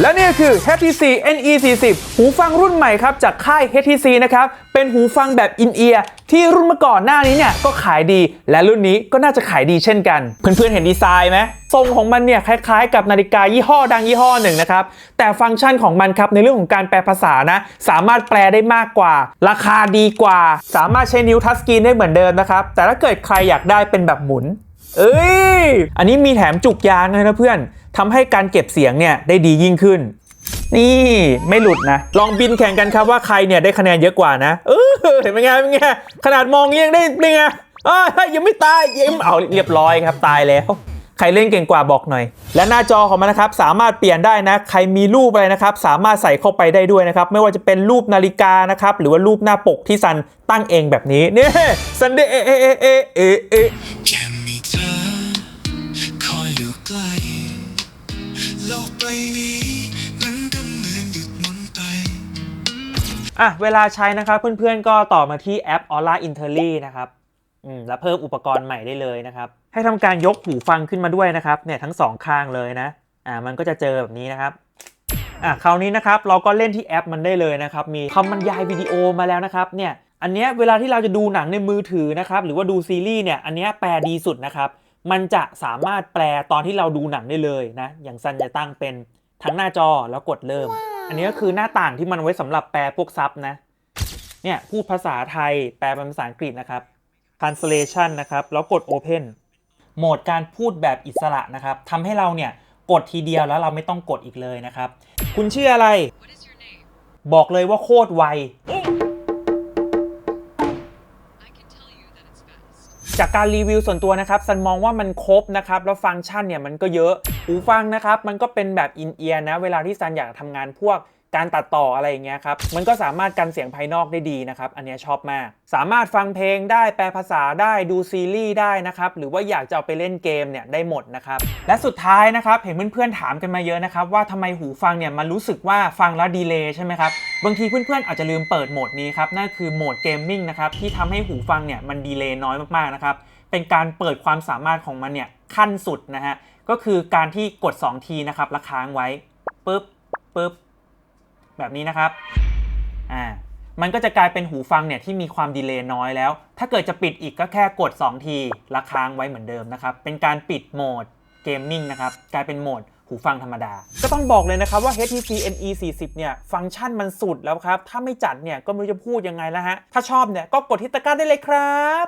และนี่คือ HTC NE40 หูฟังรุ่นใหม่ครับจากค่าย HTC นะครับเป็นหูฟังแบบอินเอียร์ที่รุ่นเมื่อก่อนหน้านี้เนี่ยก็ขายดี และรุ่นนี้ก็น่าจะขายดีเช่นกัน เพื่อนๆเห็นดีไซน์ไหมทรงของมันเนี่ยคล้ายๆ กับนาฬิกายี่ห้อดังยี่ห้อหนึ่งนะครับแต่ฟังก์ชันของมันครับในเรื่องของการแปลภาษานะสามารถแปลได้มากกว่า ราคาดีกว่า สามารถใช้นิ้วทัชสกรีนได้เหมือนเดิมนะครับแต่ถ้าเกิดใครอยากได้เป็นแบบหมุน เอ้ยอันนี้มีแถมจุกยางเลยนะเพื่อน ทำให้การเก็บเสียงเนี่ยได้ดียิ่งขึ้น นี่ไม่หลุดนะ ลองบินแข่งกันครับว่าใครเนี่ยได้คะแนนเยอะกว่านะ เออเห็นไหมไงเป็นไงขนาดมองยังได้เป็นไงเอ้ยยังไม่ตายยังเอาเรียบร้อยครับตายแล้วใครเล่นเก่งกว่าบอกหน่อย และหน้าจอของมันนะครับสามารถเปลี่ยนได้นะ ใครมีรูปอะไรนะครับ สามารถใส่เข้าไปได้ด้วยนะครับ ไม่ว่าจะเป็นรูปนาฬิกานะครับ หรือว่ารูปหน้าปกที่ซันตั้งเองแบบนี้เนี่ยซันเดเอเอเอเอเอ ใบนี้มันก็เหมือนหยุดหมุนไป อะเวลาใช้นะครับเพื่อนๆก็ต่อมาที่แอป Aura Interly นะครับอืมแล้วเพิ่มอุปกรณ์ใหม่ได้เลยนะครับ ให้ทำการยกหูฟังขึ้นมาด้วยนะครับเนี่ยทั้งสองข้างเลยนะอ่ามันก็จะเจอแบบนี้นะครับอะคราวนี้นะครับเราก็เล่นที่แอปมันได้เลยนะครับมีคำบรรยายวิดีโอมาแล้วนะครับเนี่ยอันเนี้ยเวลาที่เราจะดูหนังในมือถือนะครับหรือว่าดูซีรีส์เนี่ยอันเนี้ยแปลดีสุดนะครับ มันจะสามารถแปลตอนที่เราดูหนังได้เลยนะ อย่างซันจะตั้งเป็นทั้งหน้าจอแล้วกดเริ่ม อันนี้ก็คือหน้าต่างที่มันไว้สำหรับแปลพวกซับนะ เนี่ยพูดภาษาไทยแปลเป็นภาษาอังกฤษนะครับ translation นะครับ แล้วกด open โหมดการพูดแบบอิสระนะครับทำให้เราเนี่ยกดทีเดียวแล้วเราไม่ต้องกดอีกเลยนะครับ คุณชื่ออะไร What is your name? บอกเลยว่าโคตรไว จากการรีวิวส่วนตัวนะครับซันมองว่ามันครบนะครับแล้วฟังก์ชันเนี่ยมันก็เยอะหูฟังนะครับมันก็เป็นแบบอินเอียร์นะเวลาที่ซันอยากทำงานพวกการตัดต่ออะไรอย่างเงี้ยครับมันก็สามารถกันเสียงภายนอกได้ดีนะครับ อันเนี้ยชอบมาก สามารถฟังเพลงได้แปลภาษาได้ดูซีรีส์ได้นะครับ หรือว่าอยากจะเอาไปเล่นเกมเนี่ยได้หมดนะครับ และสุดท้ายนะครับเห็นเพื่อนๆถามกันมาเยอะนะครับว่าทำไมหูฟังเนี่ยมันรู้สึกว่าฟังแล้วดีเลย์ใช่ไหมครับ บางทีเพื่อนๆอาจจะลืมเปิดโหมดนี้ครับนั่นคือโหมดเกมมิ่งนะครับที่ทำให้หูฟังเนี่ยมันดีเลย์น้อยมากๆนะครับเป็นการเปิดความสามารถของมันเนี่ยขั้นสุดนะฮะก็คือการที่กด 2 ทีนะครับแล้วค้างไว้ปึ๊บปึ๊บ แบบนี้นะครับอ่ามันก็จะกลายเป็นหูฟังเนี่ยที่มีความดีเลย์น้อยแล้ว ถ้าเกิดจะปิดอีกก็แค่กด 2 ทีแล้วค้างไว้เหมือนเดิมนะครับ เป็นการปิดโหมดเกมมิ่งนะครับ กลายเป็นโหมดหูฟังธรรมดา ก็ต้องบอกเลยนะครับว่า HTC NE40 เนี่ย ฟังก์ชันมันสุดแล้วครับ ถ้าไม่จัดเนี่ยก็ไม่รู้จะพูดยังไงแล้วฮะ ถ้าชอบเนี่ยก็กดที่ตะกร้าได้เลยครับ